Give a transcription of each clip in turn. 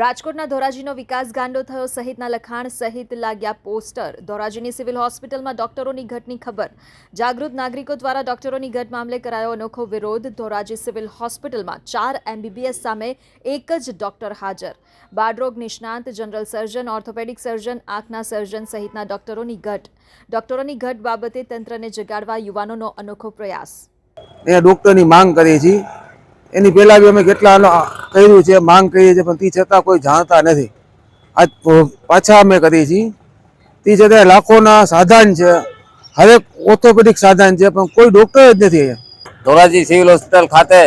રાજકોટના ધોરાજીનો વિકાસ ગાંડો થયો, સહિતના લખાણ સહિત લાગ્યા પોસ્ટર. ધોરાજીની સિવિલ હોસ્પિટલમાં ડોક્ટરોની ઘટની ખબર. જાગૃત નાગરિકો દ્વારા ડોક્ટરોની ઘટ મામલે કરાયો અનોખો વિરોધ. ધોરાજી સિવિલ હોસ્પિટલમાં ચાર એમબીબીએસ સામે એક જ ડોક્ટર હાજર. બાળરોગ નિષ્ણાંત, જનરલ સર્જન, ઓર્થોપેડિક સર્જન, આંખના સર્જન સહિતના ડોક્ટરોની ઘટ. ડોક્ટરોની ઘટ બાબતે તંત્રને જગાડવા યુવાનોનો અનોખો પ્રયાસ. અહીંયા ડોક્ટરની માંગ કરીએ છીએ એની પહેલાં બી અમે કેટલા કર્યું છે, માંગ કરીએ છીએ, પણ તે છતાં કોઈ જાણતા નથી. આજ પાછા અમે કરીએ છીએ. તે છતાં લાખોના સાધન છે. હરેક ઓર્થોપેડિક સાધન છે, પણ કોઈ ડૉક્ટર જ નથી અહીંયા. ધોરાજી સિવિલ હોસ્પિટલ ખાતે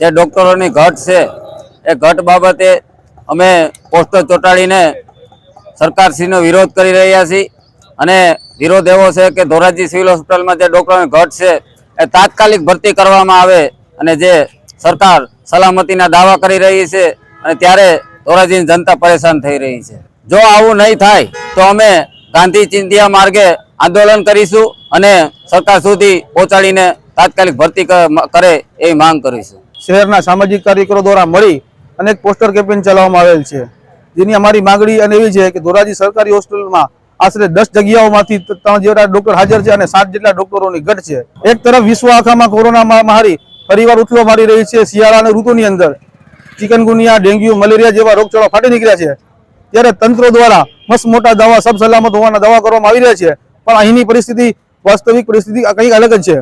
જે ડૉક્ટરોની ઘટ છે, એ ઘટ બાબતે અમે પોસ્ટર ચોંટાડીને સરકારશ્રીનો વિરોધ કરી રહ્યા છીએ. અને વિરોધ એવો છે કે ધોરાજી સિવિલ હોસ્પિટલમાં જે ડૉક્ટરોની ઘટ છે, એ તાત્કાલિક ભરતી કરવામાં આવે અને જે સરકાર સલામતીના દાવા કરી રહી છે અને ત્યારે ધોરાજીની જનતા પરેશાન થઈ રહી છે. જો આવું નહીં થાય, તો અમે ગાંધી ચિંતિયા માર્ગે આંદોલન કરીશું અને સરકાર સુધી પહોંચાડીને તાત્કાલિક ભરતી કરે એ માંગ કરીશું. શહેરના સામાજિક કાર્યકરો દ્વારા મળી અને એક પોસ્ટર કેમ્પેન ચલાવવામાં આવેલ છે. જેની અમારી માંગણી અને એવી છે કે ધોરાજી સરકારી હોસ્પિટલમાં આશરે દસ જગ્યાઓમાંથી ત્રણ જેટલા ડોક્ટર હાજર છે અને સાત જેટલા ડોક્ટરોની ઘટ છે. એક તરફ વિશ્વ આખામાં કોરોના મહામારી ફરીવાર ઉથલો મારી રહી છે શિયાળાની ઋતુની અંદર. ચિકનગુનિયા ડેન્ગ્યુ, મલેરિયા જેવા રોગચાળો ફાટી નીકળ્યા છે. ત્યારે તંત્ર દ્વારા મસ્ત મોટા દવા સબ સલામત હોવાના દવા કરવામાં આવી રહ્યા છે. પણ અહીંની પરિસ્થિતિ, વાસ્તવિક પરિસ્થિતિ કંઈક અલગ જ છે.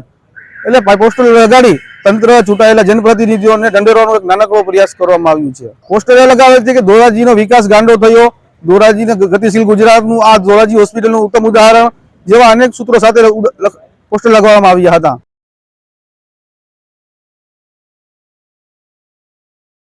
એટલે ભાઈ પોસ્ટર લગાડી, તંત્ર ચૂંટાયેલા જનપ્રતિનિધિઓને દંડેરવાનો એક નાનકડો પ્રયાસ કરવામાં આવ્યું છે. પોસ્ટલ એ લગાવે છે કે ધોરાજીનો વિકાસ ગાંડો થયો. ધોરાજીને ગતિશીલ ગુજરાતનું આ ધોરાજી હોસ્પિટલનું ઉત્તમ ઉદાહરણ જેવા અનેક સૂત્રો સાથે પોસ્ટર લગાવવામાં આવ્યા હતા.